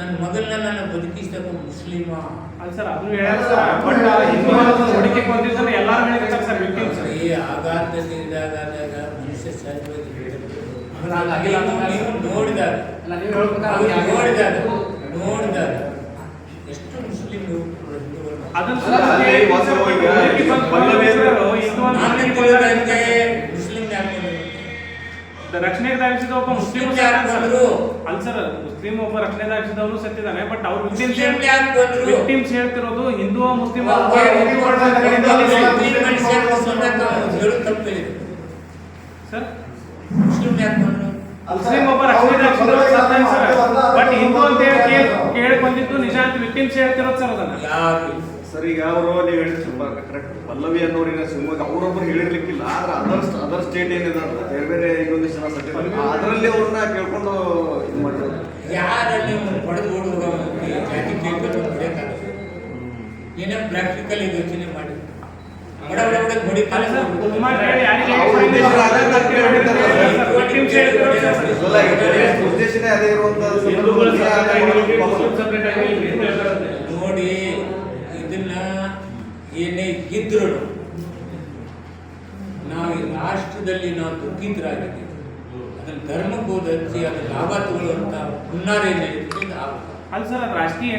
ನನ್ನ ಮಗಳನ್ನ ನಾನು ಬದುಕಿಸಿದಾಗ ಮುಸ್ಲಿಮ. ಅಲ್ಲ ಸರ್ ಅದು ಸರ್ ಬಟ್ ಹಿಂದೂ ಹುಡುಕಿ ಎಲ್ಲಾರು ಹೇಳಿರ್ತಾರೆ ಸರ್ ವಿಕ್ಟಿಮ್ಸ್ ಈ ಆಘಾತದಿಂದ ಇದಾದಾಗ ಮನುಷ್ಯ ನೀವು ನೋಡಿದಾಗ ನೋಡಿದಾಗ ಆಗಿಲ್ಲ. ನೋಡಿದಾಗ ಎಷ್ಟು ಮುಸ್ಲಿಂ ಯುವಕರು ಹಿಂದೂಗಳನ್ನ ಅದನ್ನ ಅಲ್ಲ, ಅಲ್ಲ, ಈ ವಾಸ್ತವವಾಗಿ ಹುಡುಕಿ ಕೊಂದ್- ಪಲ್ಲವಿ ಅಂದ್ರೆ- ಹಿಂದೂ ಅಂತ ನಾನು ಹುಡುಕಿ ತಿಳಿದಂತೆ ಕೊಂದಿದ್ದಾರೆ. ಮುಸ್ಲಿಂ ರಕ್ಷಣೆ ಒಬ್ಬ ಮುಸ್ಲಿಂ ಯಾರು? ಅಲ್ಲ ಸರ್ ಮುಸ್ಲಿಂ ಒಬ್ಬ ರಕ್ಷಣೆ ಧಾವಿಸಿದವನು ಸತ್ತಿದ್ದಾನೆ ಬಟ್ ಅವ್ರು ವಿಕ್ಟಿಮ್ಸ್ ಹೇಳ್ತಿರೋದು ಹಿಂದೂ ಮುಸ್ಲಿಂ. ಸರ್? ಮುಸ್ಲಿಂ ಒಬ್ಬ ರಕ್ಷಣೆ ಧಾವಿಸಿದವನು ಸತ್ತಾನೆ ಸರ್. ಬಟ್ ಹಿಂದೂ ಅಂತ ಹೇಳಿ ಕೇಳ್- ಕೇಳಿ ಬಂದಿದ್ದು ನಿಜ ಅಂತ ವಿಕ್ಟಿಮ್ಸ್ ಹೇಳ್ತಿರೋದು ಸರ್ ಅದನ್ನ? ಸರ್ ಈಗ ಅವರು ನೀವು ಹೇಳಿ ಕರೆಕ್ಟ್ ಪಲ್ಲವಿ ಅನ್ನೋರಿನ ಶಿವಮೊಗ್ಗ ಅವರೊಬ್ಬರು ಹೇಳಿರ್ಲಿಕ್ಕಿಲ್ಲ ಆದ್ರೆ ಅದರ್ ಅದರ್ ಸ್ಟೇಟ್ ಏನಿದೆ ಅಂತ ಬೇರೆ ಬೇರೆ ಇನ್ನೊಂದಿಷ್ಟು ಜನ ಸತ್ತಿದ್ದಾರೆ. ಅದರಲ್ಲಿ ಅವ್ರನ್ನ ಕೇಳ್ಕೊಂಡು ಯಾರಲ್ಲಿ ಪಡೆದು ಏನೇ ಪ್ರಾಕ್ಟಿಕಲ್ ಯೋಚನೆ ಮಾಡಿ. ನೋಡಿ ಇದನ್ನ ಏನೇ ಇದ್ರು ನಾವು ರಾಷ್ಟ್ರದಲ್ಲಿ ನಾವು ದುಃಖಿತರಾಗಿದ್ದೀವಿ ಅದನ್ನ ಧರ್ಮಕ್ಕೆ ಹೋದ ಅದನ್ನ ಲಾಭ ತಗೊಳ್ಳುವಂತ ಹುನ್ನಾರ ಏನಿದೆ ಅಲ್ಲಿ ಸರ್ ಅದು ರಾಜಕೀಯ